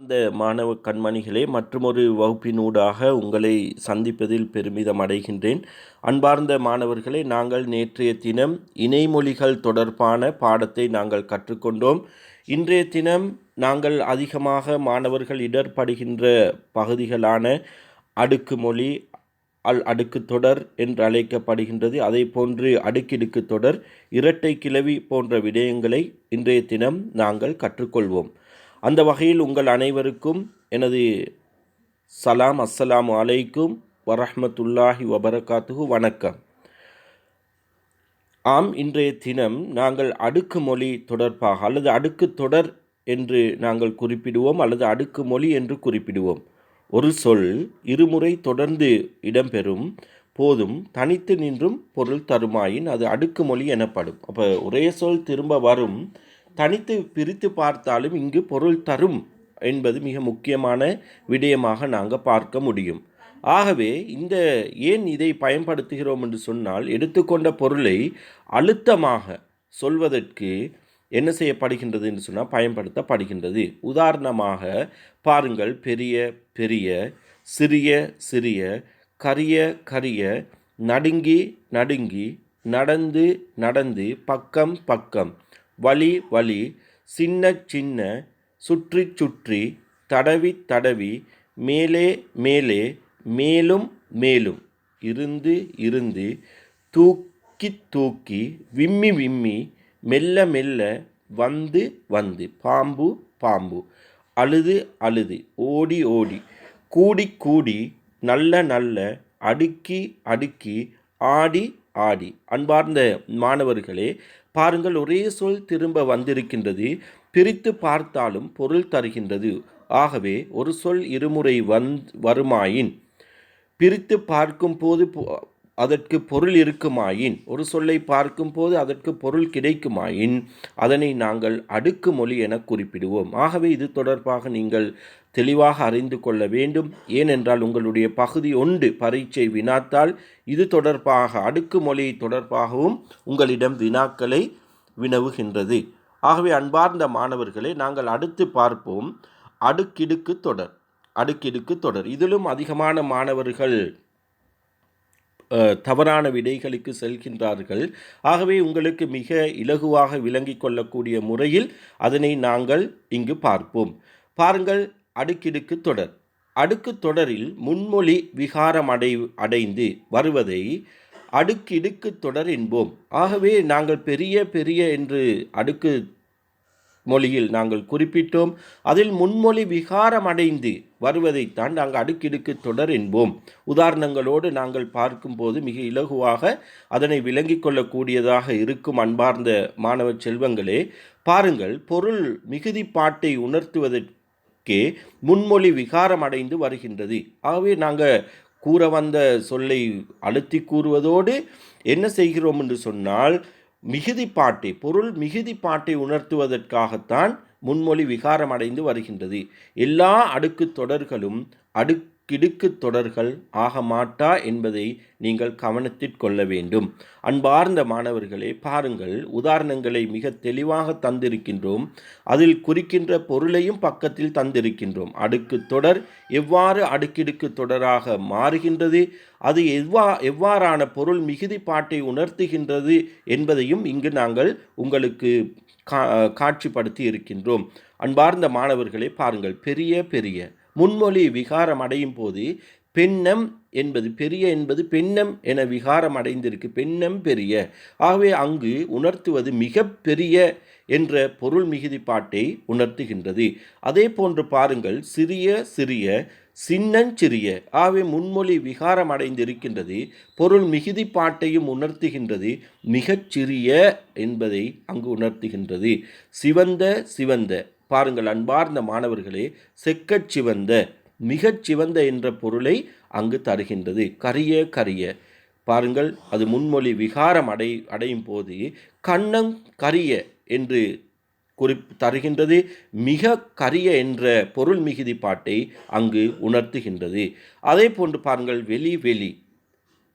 இந்த மாணவ கண்மணிகளே மற்றொரு வகுப்பினூடாக உங்களை சந்திப்பதில் பெருமிதம் அடைகின்றேன் அன்பார்ந்த மாணவர்களே நாங்கள் நேற்றைய தினம் இணைமொழிகள் தொடர்பான பாடத்தை நாங்கள் கற்றுக்கொண்டோம். இன்றைய தினம் நாங்கள் அதிகமாக மாணவர்கள் இடர்படுகின்ற பகுதிகளான அடுக்குமொழி அல் அடுக்கு தொடர் என்று அழைக்கப்படுகின்றது. அதே போன்று அடுக்கிடுக்கு தொடர் இரட்டை கிளவி போன்ற விடயங்களை இன்றைய தினம் நாங்கள் கற்றுக்கொள்வோம். அந்த வகையில் உங்கள் அனைவருக்கும் எனது சலாம் அஸ்ஸலாம் அலைக்கும் வரஹமத்துல்லாஹி வபரகாத்துகு வணக்கம். ஆம் இன்றைய தினம் நாங்கள் அடுக்கு மொழி தொடர்பாக அல்லது அடுக்கு தொடர் என்று நாங்கள் குறிப்பிடுவோம் அல்லது அடுக்கு மொழி என்று குறிப்பிடுவோம். ஒரு சொல் இருமுறை தொடர்ந்து இடம்பெறும் போதும் தனித்து நின்றும் பொருள் தருமாயின் அது அடுக்கு மொழி எனப்படும். அப்போ ஒரே சொல் திரும்ப வரும். தனித்து பிரித்து பார்த்தாலும் இங்கு பொருள் தரும் என்பது மிக முக்கியமான விடயமாக நாங்கள் பார்க்க முடியும். ஆகவே இந்த ஏன் இதை பயன்படுத்துகிறோம் என்று சொன்னால் எடுத்துக்கொண்ட பொருளை அழுத்தமாக சொல்வதற்கு என்ன செய்யப்படுகின்றது என்று சொன்னால் பயன்படுத்தப்படுகின்றது. உதாரணமாக பாருங்கள் பெரிய பெரிய சிறிய சிறிய கரிய கரிய நடுங்கி நடுங்கி நடந்து நடந்து பக்கம் பக்கம். வழி வழி சின்ன சின்ன சுற்றி சுற்றி தடவி தடவி மேலே மேலே மேலும் மேலும் இருந்து இருந்து தூக்கி தூக்கி விம்மி விம்மி மெல்ல மெல்ல வந்து வந்து பாம்பு பாம்பு அழுது அழுது ஓடி ஓடி கூடி கூடி நல்ல நல்ல அடுக்கி அடுக்கி ஆடி ஆடி. அன்பார்ந்த மாணவர்களே பாருங்கள் ஒரே சொல் திரும்ப வந்திருக்கின்றது பிரித்து பார்த்தாலும் பொருள் தருகின்றது. ஆகவே ஒரு சொல் இருமுறை வந் வருமாயின் பிரித்து பார்க்கும் போது அதற்கு பொருள் இருக்குமாயின் ஒரு சொல்லை பார்க்கும்போது அதற்கு பொருள் கிடைக்குமாயின் அதனை நாங்கள் அடுக்கு மொழி என குறிப்பிடுவோம். ஆகவே இது தொடர்பாக நீங்கள் தெளிவாக அறிந்து கொள்ள வேண்டும். ஏனென்றால் உங்களுடைய பகுதி ஒன்று பரீட்சை வினாத்தால் இது தொடர்பாக அடுக்கு மொழி தொடர்பாகவும் உங்களிடம் வினாக்களை வினவுகின்றது. ஆகவே அன்பார்ந்த மாணவர்களை நாங்கள் அடுத்து பார்ப்போம். அடுக்கிடுக்கு தொடர் அடுக்கிடுக்கு தொடர். இதிலும் அதிகமான மாணவர்கள் தவறான விடைகளுக்கு செல்கின்றார்கள். ஆகவே உங்களுக்கு மிக இலகுவாக விளங்கிக் கொள்ளக்கூடிய முறையில் அதனை நாங்கள் இங்கு பார்ப்போம். பாருங்கள் அடுக்கிடுக்கு தொடர். அடுக்கு தொடரில் முன்மொழி விகாரம் அடை அடைந்து வருவதை அடுக்கிடுக்கு தொடர் என்போம். ஆகவே நாங்கள் பெரிய பெரிய என்று அடுக்கு மொழியில் நாங்கள் குறிப்பிட்டோம். அதில் முன்மொழி விகாரம் அடைந்து வருவதைத்தான் நாங்கள் அடுக்கிடுக்கு தொடர் என்போம். உதாரணங்களோடு நாங்கள் பார்க்கும்போது மிக இலகுவாக அதனை விளங்கிக் கொள்ளக்கூடியதாக இருக்கும் அன்பார்ந்த மாணவ செல்வங்களே பாருங்கள் பொருள் மிகுதி பாட்டை உணர்த்துவதற்கே முன்மொழி விகாரம் அடைந்து வருகின்றது. ஆகவே நாங்கள் கூற வந்த சொல்லை அழுத்தி கூறுவதோடு என்ன செய்கிறோம் என்று சொன்னால் மிகுதி பாட்டை பொருள் மிகுதி பாட்டை உணர்த்துவதற்காகத்தான் முன்மொழி விகாரம் அடைந்து வருகின்றது. எல்லா அடுக்கு தொடர்களும் கிடுக்கு தொடர்கள் ஆக மாட்டா என்பதை நீங்கள் கவனத்தில் கொள்ள வேண்டும். அன்பார்ந்த மாணவர்களே பாருங்கள் உதாரணங்களை மிக தெளிவாக தந்திருக்கின்றோம். அதில் குறிக்கின்ற பொருளையும் பக்கத்தில் தந்திருக்கின்றோம். அடுக்கு தொடர் எவ்வாறு அடுக்கிடுக்கு தொடராக மாறுகின்றது? அது எவ்வா எவ்வாறான பொருள் மிகுதி பாட்டை உணர்த்துகின்றது என்பதையும் இங்கு நாங்கள் உங்களுக்கு கா காட்சிப்படுத்தி இருக்கின்றோம். அன்பார்ந்த மாணவர்களை பாருங்கள் பெரிய பெரிய முன்மொழி விகாரம் அடையும் போது பெண்ணம் என்பது பெரிய என்பது பெண்ணம் என விகாரம் அடைந்திருக்கு. பெண்ணம் பெரிய. ஆகவே அங்கு உணர்த்துவது மிக பெரிய என்ற பொருள் மிகுதி பாட்டை உணர்த்துகின்றது. அதே போன்று பாருங்கள் சிறிய சிறிய சின்னஞ்சிறிய ஆகவே முன்மொழி விகாரம் அடைந்திருக்கின்றது. பொருள் மிகுதி பாட்டையும் உணர்த்துகின்றது. மிகச்சிறிய என்பதை அங்கு உணர்த்துகின்றது. சிவந்த சிவந்த. பாருங்கள் அன்பார்ந்த மாணவர்களே செக்கச் சிவந்த மிகச் சிவந்த என்ற பொருளை அங்கு தருகின்றது. கரிய கரிய. பாருங்கள் அது முன்மொழி விகாரம் அடை அடையும் போது கண்ணம் கரிய என்று குறிப் தருகின்றது. மிக கரிய என்ற பொருள் மிகுதி பாட்டை அங்கு உணர்த்துகின்றது. அதே போன்று பாருங்கள் வெளி வெளி.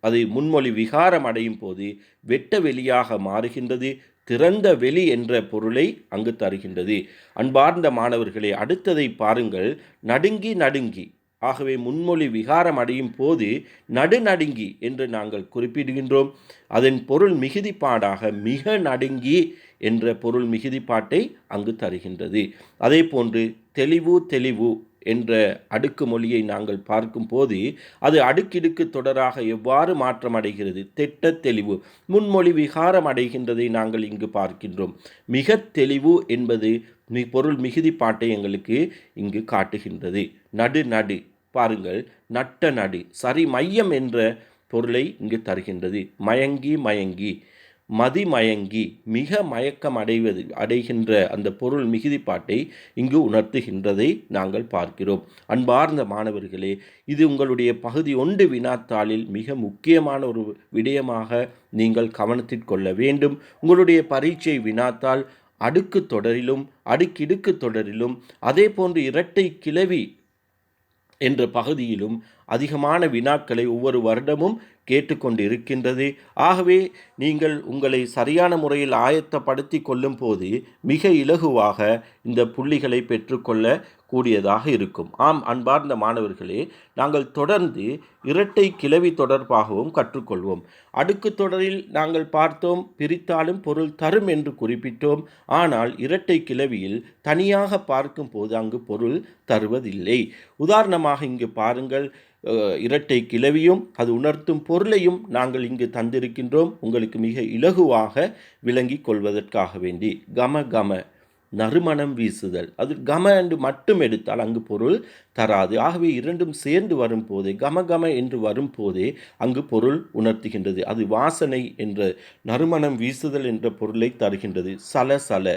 அது முன்மொழி விகாரம் அடையும் போது வெட்ட வெளியாக மாறுகின்றது. திறந்த வெளி என்ற பொருளை அங்கு தருகின்றது. அன்பார்ந்த மாணவர்களே அடுத்ததை பாருங்கள். நடுங்கி நடுங்கி. ஆகவே முன்மொழி விகாரம் அடையும் போது நடுநடுங்கி என்று நாங்கள் குறிப்பிடுகின்றோம். அதன் பொருள் மிகுதிப்பாடாக மிக நடுங்கி என்ற பொருள் மிகுதிப்பாட்டை அங்கு தருகின்றது. அதே போன்று தெளிவு தெளிவு என்ற அடுக்கு மொழியை நாங்கள் பார்க்கும்போது அது அடுக்கிடுக்கு தொடராக எவ்வாறு மாற்றம் அடைகிறது? திட்ட தெளிவு. முன்மொழி விகாரம் அடைகின்றதை நாங்கள் இங்கு பார்க்கின்றோம். மிக தெளிவு என்பது பொருள் பொருள் மிகுதிப்பாட்டை எங்களுக்கு இங்கு காட்டுகின்றது. நடு நடு. பாருங்கள். நட்ட நடு. சரி மையம் என்ற பொருளை இங்கு தருகின்றது. மயங்கி மயங்கி. மதிமயங்கி மிக மயக்கம் அடைவது அடைகின்ற அந்த பொருள் மிகுதிப்பாட்டை இங்கு உணர்த்துகின்றதை நாங்கள் பார்க்கிறோம். அன்பார்ந்த மாணவர்களே இது உங்களுடைய பகுதி ஒன்று வினாத்தாளில் மிக முக்கியமான ஒரு விடயமாக நீங்கள் கவனத்தில் கொள்ள வேண்டும். உங்களுடைய பரீட்சை வினாத்தால் அடுக்கு தொடரிலும் அடுக்கிடுக்கு தொடரிலும் அதே போன்று இரட்டை கிளவி என்ற பகுதியிலும் அதிகமான வினாக்களை ஒவ்வொரு வருடமும் கேட்டுக்கொண்டு இருக்கின்றது ஆகவே நீங்கள் உங்களை சரியான முறையில் ஆயத்தப்படுத்தி கொள்ளும் போது மிக இலகுவாக இந்த புள்ளிகளை பெற்றுக்கொள்ள கூடியதாக இருக்கும். ஆம் அன்பார்ந்த மாணவர்களே நாங்கள் தொடர்ந்து இரட்டை கிளவி தொடர்பாகவும் கற்றுக்கொள்வோம். அடுக்கு தொடரில் நாங்கள் பார்த்தோம் பிரித்தாலும் பொருள் தரும் என்று குறிப்பிட்டோம். ஆனால் இரட்டை கிளவியில் தனியாக பார்க்கும் போது அங்கு பொருள் தருவதில்லை. உதாரணமாக இங்கு பாருங்கள் இரட்டை கிளவியும் அது உணர்த்தும் பொருளையும் நாங்கள் இங்கு தந்திருக்கின்றோம். உங்களுக்கு மிக இலகுவாக விளங்கி கொள்வதற்காக வேண்டி. கம கம. நறுமணம் வீசுதல். அது கம என்று மட்டும் எடுத்தால் அங்கு பொருள் தராது. ஆகவே இரண்டும் சேர்ந்து வரும்போதே கம கம என்று வரும்போதே அங்கு பொருள் உணர்த்துகின்றது. அது வாசனை என்ற நறுமணம் வீசுதல் என்ற பொருளை தருகின்றது. சல சல.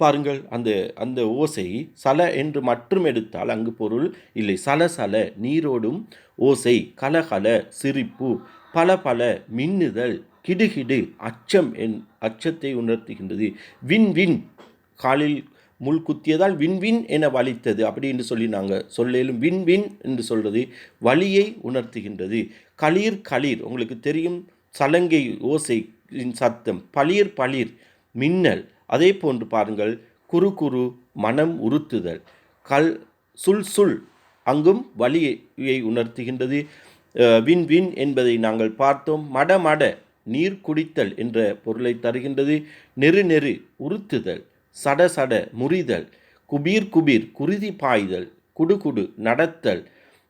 பாருங்கள் அந்த அந்த ஓசை சல என்று மட்டும் எடுத்தால் அங்கு பொருள் இல்லை. சல சல. நீரோடும் ஓசை கலகல சிரிப்பு பல பல. மின்னுதல் கிடுகிடு அச்சம் என் அச்சத்தை உணர்த்துகின்றது. வின் வின் காலில் முள் குத்தியதால் விண்வின் என வலித்தது. அப்படி என்று சொல்லி நாங்கள் சொல்லேலும் விண்வின் என்று சொல்கிறது வலியை உணர்த்துகின்றது. களீர் களிர் உங்களுக்கு தெரியும் சலங்கை ஓசை சத்தம் பளிர் பளிர் மின்னல் அதே போன்று பாருங்கள் குறு குறு மனம் உறுத்துதல். கல் சுல் சுல் அங்கும் வலியை உணர்த்துகின்றது. வின் வின் என்பதை நாங்கள் பார்த்தோம். மட மட நீர் குடித்தல் என்ற பொருளை தருகின்றது. நெரு நெரு உறுத்துதல். சட சட முறிதல் குபீர் குபீர் குருதி பாய்தல் குடு நடத்தல்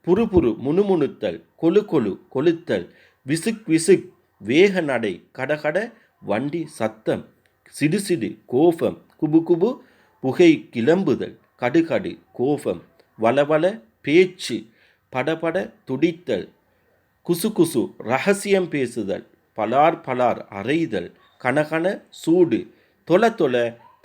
புறுபுறு முணுமுணுத்தல் கொழு கொழு கொளுத்தல் விசுக் விசுக் வேக நடை கடகட வண்டி சத்தம் சிடுசிடு கோபம் குபு குபு புகை கிளம்புதல் கடுகடு கோபம் வளவள பேச்சு படபட துடித்தல் குசு குசு ரகசியம் பேசுதல் பலார் பலார் அறைதல் கனகன சூடு தொல தொல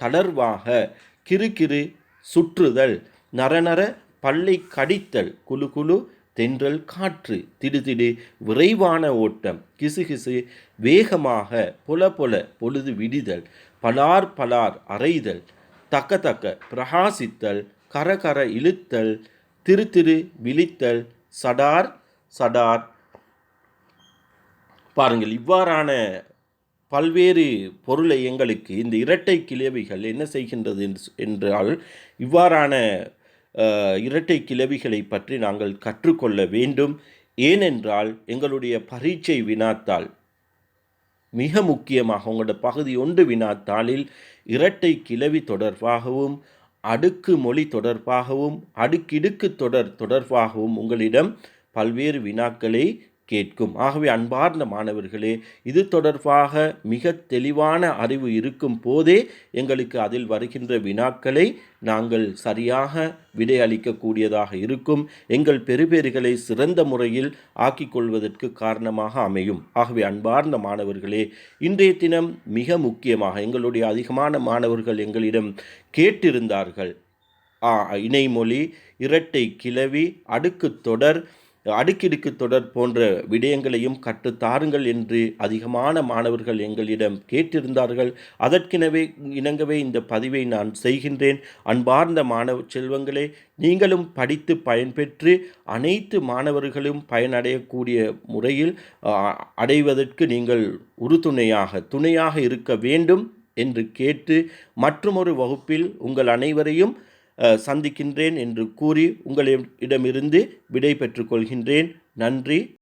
தளர்வாக கிறுகிறு சுற்றுதல் நரநர பல்லை கடித்தல் குழு குழு தென்றல் காற்று திடுதிடு விரைவான ஓட்டம் கிசுகிசு வேகமாக புல புல பொழுது விடிதல் பலார் பலார் அறைதல் தக்க தக்க பிரகாசித்தல் கரகர இழுத்தல் திரு திரு விழித்தல் சடார் சடார். பாருங்கள் இவ்வாறான பல்வேறு பொருளை எங்களுக்கு இந்த இரட்டை கிளவிகள் என்ன செய்கின்றது என்றால் இவ்வாறான இரட்டை கிளவிகளை பற்றி நாங்கள் கற்றுக்கொள்ள வேண்டும். ஏனென்றால் எங்களுடைய பரீட்சை வினாத்தால் மிக முக்கியமாக உங்களோட பகுதி ஒன்று வினாத்தாளில் இரட்டை கிளவி தொடர்பாகவும் அடுக்கு மொழி தொடர்பாகவும் அடுக்கிடுக்கு தொடர் தொடர்பாகவும் உங்களிடம் பல்வேறு வினாக்களை கேட்கும். ஆகவே அன்பார்ந்த மாணவர்களே இது தொடர்பாக மிக தெளிவான அறிவு இருக்கும் போதே எங்களுக்கு அதில் வருகின்ற வினாக்களை நாங்கள் சரியாக விடையளிக்கக்கூடியதாக இருக்கும். எங்கள் பெறுபேறுகளை சிறந்த முறையில் ஆக்கிக் கொள்வதற்கு காரணமாக அமையும். ஆகவே அன்பார்ந்த மாணவர்களே இன்றைய தினம் மிக முக்கியமாக எங்களுடைய அதிகமான மாணவர்கள் எங்களிடம் கேட்டிருந்தார்கள். இணைமொழி இரட்டை கிளவி அடுக்கு தொடர் அடுக்கிடுக்கு தொடர் போன்ற விடயங்களையும் கற்றுத்தாருங்கள் என்று அதிகமான மாணவர்கள் எங்களிடம் கேட்டிருந்தார்கள். அதற்கெனவே இணங்கவே இந்த பதிவை நான் செய்கின்றேன். அன்பார்ந்த மாணவ செல்வங்களே நீங்களும் படித்து பயன்பெற்று அனைத்து மாணவர்களும் பயனடையக்கூடிய முறையில் அடைவதற்கு நீங்கள் உறுதுணையாக துணையாக இருக்க வேண்டும் என்று கேட்டு மற்றுமொரு வகுப்பில் உங்கள் அனைவரையும் சந்திக்கின்றேன் என்று கூறி உங்களிடமிருந்து விடை பெற்றுக்கொள்கின்றேன். நன்றி.